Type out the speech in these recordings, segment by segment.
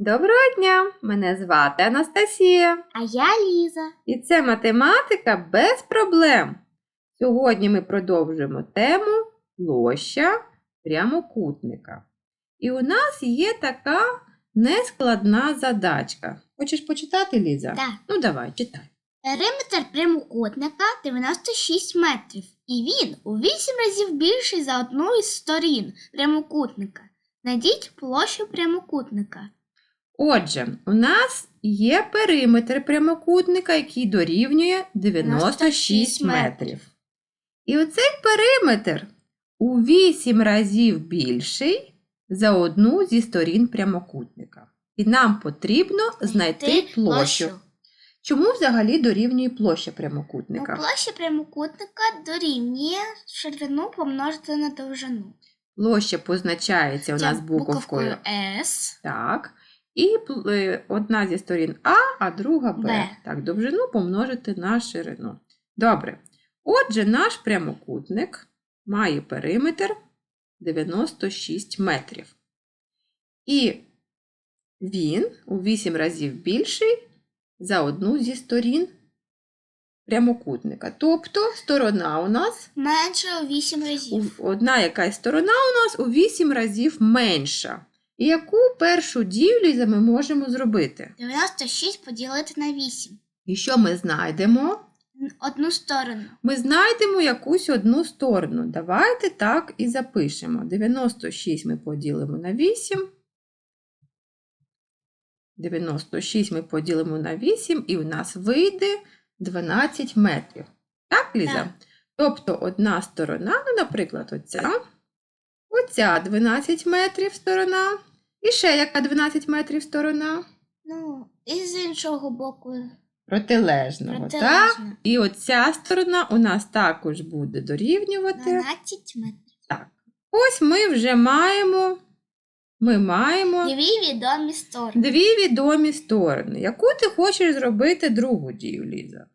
Доброго дня! Мене звати Анастасія. А я Ліза. І це математика без проблем. Сьогодні ми продовжуємо тему площа прямокутника. І у нас є така нескладна задачка. Хочеш почитати, Ліза? Так. Ну, давай, читай. Периметр прямокутника 96 метрів, і він у 8 разів більший за одну із сторін прямокутника. Найдіть площу прямокутника. Отже, у нас є периметр прямокутника, який дорівнює 96 метрів. І оцей периметр у 8 разів більший за одну зі сторін прямокутника. І нам потрібно знайти площу. Чому взагалі дорівнює площа Ну, прямокутника? площа прямокутника дорівнює ширину помножити на довжину. Площа позначається у нас буковкою S. Так. І е, одна зі сторін А, а друга Б. Б. Так, довжину помножити на ширину. Добре. Отже, наш прямокутник має периметр 96 метрів. І він у 8 разів більший за одну зі сторін прямокутника. Тобто сторона у нас Менше у 8 разів. одна якась сторона у нас у 8 разів менша. І яку першу дію Ліза, ми можемо зробити? 96 поділити на 8. І що ми знайдемо? Одну сторону. Ми знайдемо якусь одну сторону. Давайте так і запишемо. 96 ми поділимо на 8. 96 ми поділимо на 8, і у нас вийде 12 метрів. Так, Ліза? Так. Тобто одна сторона, ну, наприклад, оця. Оця 12 метрів сторона. І ще яка 12 метрів сторона? Ну, і з іншого боку. Протилежного. Так? І оця сторона у нас також буде дорівнювати. 12 метрів. Так. Ось ми вже маємо, ми маємо Дві відомі сторони. дві відомі сторони. Яку ти хочеш зробити другу дію, Ліза?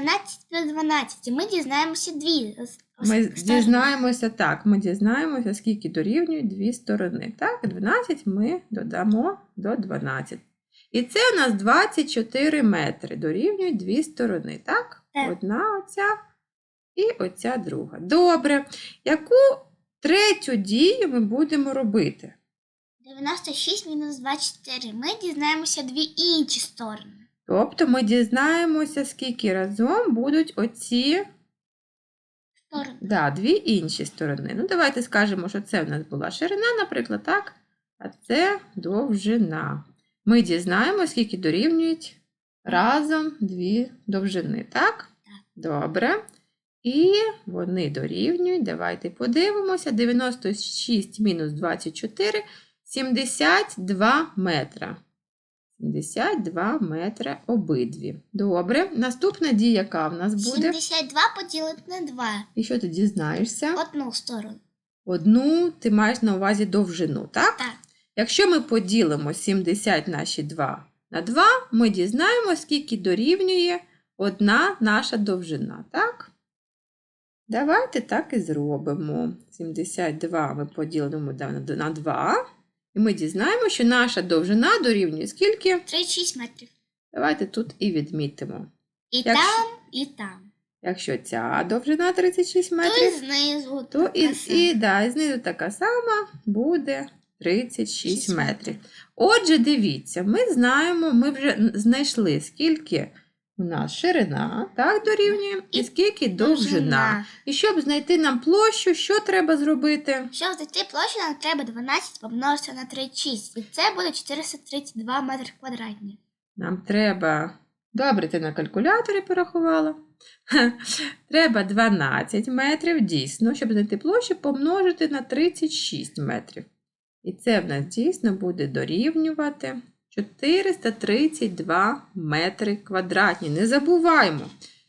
12 плюс 12. І ми дізнаємося дві. Ми сторони. дізнаємося так, ми дізнаємося, скільки дорівнюють дві сторони. Так, 12 ми додамо до 12. І це у нас 24 метри. Дорівнюють дві сторони, так? Так. Одна оця і оця друга. Добре. Яку третю дію ми будемо робити? 96 мінус 24. Ми дізнаємося дві інші сторони. Тобто ми дізнаємося, скільки разом будуть оці Сторони. Да, дві інші сторони. Ну, давайте скажемо, що це в нас була ширина, наприклад, так? А це довжина. Ми дізнаємо, скільки дорівнюють разом дві довжини, так? Добре. І вони дорівнюють. Давайте подивимося. 96 мінус 24 72 метра. 72 метри обидві. Добре. Наступна дія, яка в нас буде? 72 поділити на 2. І що ти дізнаєшся? Одну сторону. Одну ти маєш на увазі довжину, так? Так. Якщо ми поділимо 70 наші 2 на 2, ми дізнаємо, скільки дорівнює одна наша довжина, так? Давайте так і зробимо. 72 ми поділимо на на 2. І ми дізнаємо, що наша довжина дорівнює скільки? 36 метрів. Давайте тут і відмітимо. І Якщо- там, і там. Якщо ця довжина 36 То метрів, і знизу. то така і, сама. і, да, і знизу така сама буде 36 Шість метрів. Отже, дивіться, ми знаємо, ми вже знайшли, скільки у нас ширина, так, дорівнює, і І скільки довжина. І щоб знайти нам площу, що треба зробити? Щоб знайти площу, нам треба 12 помножити на 36. І це буде 432 метри квадратні. Нам треба. Добре, ти на калькуляторі порахувала. Треба 12 метрів, дійсно, щоб знайти площу, помножити на 36 метрів. І це в нас дійсно буде дорівнювати 432 метри квадратні. Не забуваємо,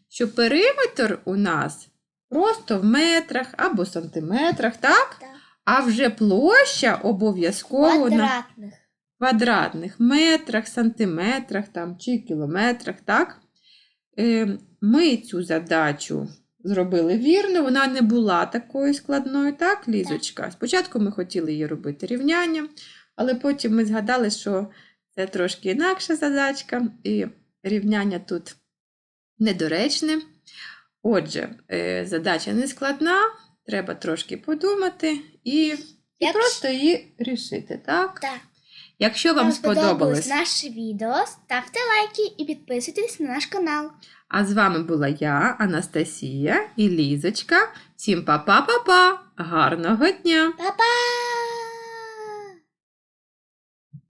що периметр у нас просто в метрах або сантиметрах, так? Так. А вже площа обов'язково на Квадратних. квадратних метрах, сантиметрах там, чи кілометрах, так? Е, Ми цю задачу зробили вірно, вона не була такою складною, так, Лізочка? Спочатку ми хотіли її робити рівнянням, але потім ми згадали, що Це трошки інакша задачка, і рівняння тут недоречне. Отже, е, задача не складна, треба трошки подумати і, і просто її рішити, так? Так. Якщо вам сподобалось, наше відео, ставте лайки і підписуйтесь на наш канал. а з вами була я, Анастасія і Лізочка. Всім па-па-па-па! Гарного дня! Па-па!